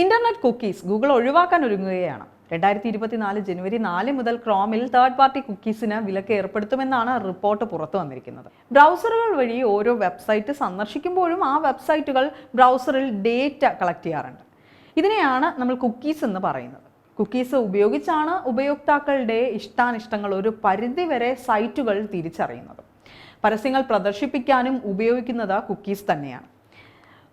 Internet cookies Google ഒഴിവാക്കാൻ ഒരുങ്ങുകയാണ്. രണ്ടായിരത്തി ഇരുപത്തിനാല് ജനുവരി നാല് മുതൽ ക്രോമിൽ തേർഡ് പാർട്ടി കുക്കീസിന് വിലക്ക് ഏർപ്പെടുത്തുമെന്നാണ് റിപ്പോർട്ട് പുറത്തു വന്നിരിക്കുന്നത്. ബ്രൗസറുകൾ വഴി ഓരോ വെബ്സൈറ്റ് സന്ദർശിക്കുമ്പോഴും ആ വെബ്സൈറ്റുകൾ ബ്രൗസറിൽ ഡേറ്റ കളക്ട് ചെയ്യാറുണ്ട്. ഇതിനെയാണ് നമ്മൾ കുക്കീസ് എന്ന് പറയുന്നത്. കുക്കീസ് ഉപയോഗിച്ചാണ് ഉപയോക്താക്കളുടെ ഇഷ്ടാനിഷ്ടങ്ങൾ ഒരു പരിധിവരെ സൈറ്റുകൾ തിരിച്ചറിയുന്നത്. പരസ്യങ്ങൾ പ്രദർശിപ്പിക്കാനും ഉപയോഗിക്കുന്നത് കുക്കീസ് തന്നെയാണ്.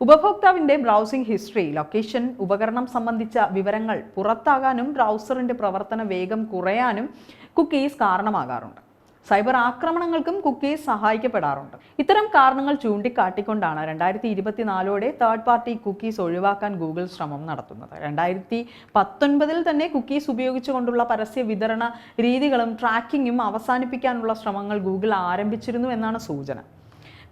ഉപഭോക്താവിന്റെ ബ്രൗസിംഗ് ഹിസ്റ്ററി ലൊക്കേഷൻ ഉപകരണം സംബന്ധിച്ച വിവരങ്ങൾ പുറത്താകാനും ബ്രൗസറിന്റെ പ്രവർത്തന വേഗം കുറയാനും കുക്കീസ് കാരണമാകാറുണ്ട്. സൈബർ ആക്രമണങ്ങൾക്കും കുക്കീസ് സഹായിക്കപ്പെടാറുണ്ട്. ഇത്തരം കാരണങ്ങൾ ചൂണ്ടിക്കാട്ടിക്കൊണ്ടാണ് രണ്ടായിരത്തി ഇരുപത്തിനാലോടെ തേർഡ് പാർട്ടി കുക്കീസ് ഒഴിവാക്കാൻ ഗൂഗിൾ ശ്രമം നടത്തുന്നത്. രണ്ടായിരത്തി പത്തൊൻപതിൽ തന്നെ കുക്കീസ് ഉപയോഗിച്ചുകൊണ്ടുള്ള പരസ്യ വിതരണ രീതികളും ട്രാക്കിങ്ങും അവസാനിപ്പിക്കാനുള്ള ശ്രമങ്ങൾ ഗൂഗിൾ ആരംഭിച്ചിരുന്നു എന്നാണ് സൂചന.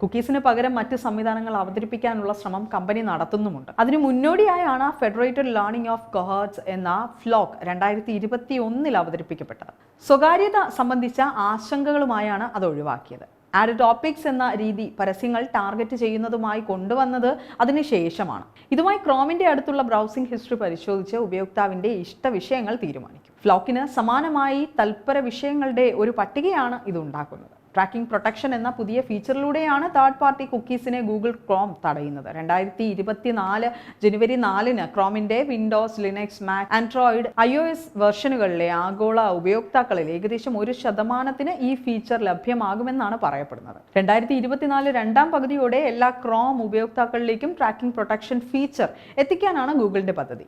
കുക്കീസിന് പകരം മറ്റ് സംവിധാനങ്ങൾ അവതരിപ്പിക്കാനുള്ള ശ്രമം കമ്പനി നടത്തുന്നുമുണ്ട്. അതിനു മുന്നോടിയായാണ് ഫെഡറേറ്റഡ് ലേണിംഗ് ഓഫ് കൊഹേർട്സ് എന്ന ഫ്ലോക്ക് രണ്ടായിരത്തി ഇരുപത്തി ഒന്നിൽ അവതരിപ്പിക്കപ്പെട്ടത്. സ്വകാര്യത സംബന്ധിച്ച ആശങ്കകളുമായാണ് അത് ഒഴിവാക്കിയത്. ആഡ് ടോപ്പിക്സ് എന്ന രീതി പരസ്യങ്ങൾ ടാർഗറ്റ് ചെയ്യുന്നതുമായി കൊണ്ടുവന്നത് അതിനുശേഷമാണ് ഇതുമായി ക്രോമിന്റെ അടുത്തുള്ള ബ്രൗസിംഗ് ഹിസ്റ്ററി പരിശോധിച്ച് ഉപയോക്താവിന്റെ ഇഷ്ട വിഷയങ്ങൾ തീരുമാനിക്കും. ഫ്ലോക്കിന് സമാനമായി തൽപര വിഷയങ്ങളുടെ ഒരു പട്ടികയാണ് ഇത് ഉണ്ടാക്കുന്നത്. ട്രാക്കിംഗ് പ്രൊട്ടക്ഷൻ എന്ന പുതിയ ഫീച്ചറിലൂടെയാണ് തേർഡ് പാർട്ടി കുക്കീസിനെ ഗൂഗിൾ ക്രോം തടയുന്നത്. രണ്ടായിരത്തി ഇരുപത്തിനാല് ജനുവരി നാലിന് ക്രോമിന്റെ Windows Linux Mac Android I O S വെർഷനുകളിലെ ആഗോള ഉപയോക്താക്കളിൽ ഏകദേശം ഒരു ശതമാനത്തിന് ഈ ഫീച്ചർ ലഭ്യമാകുമെന്നാണ് പറയപ്പെടുന്നത്. രണ്ടായിരത്തി ഇരുപത്തിനാല് രണ്ടാം പകുതിയോടെ എല്ലാ ക്രോം ഉപയോക്താക്കളിലേക്കും ട്രാക്കിംഗ് പ്രൊട്ടക്ഷൻ ഫീച്ചർ എത്തിക്കാനാണ് ഗൂഗിളിന്റെ പദ്ധതി.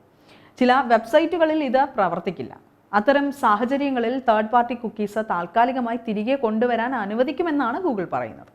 ചില വെബ്സൈറ്റുകളിൽ ഇത് പ്രവർത്തിക്കില്ല. അത്തരം സാഹചര്യങ്ങളിൽ തേർഡ് പാർട്ടി കുക്കീസ് താൽക്കാലികമായി തിരികെ കൊണ്ടുവരാൻ അനുവദിക്കുമെന്നാണ് ഗൂഗിൾ പറയുന്നത്.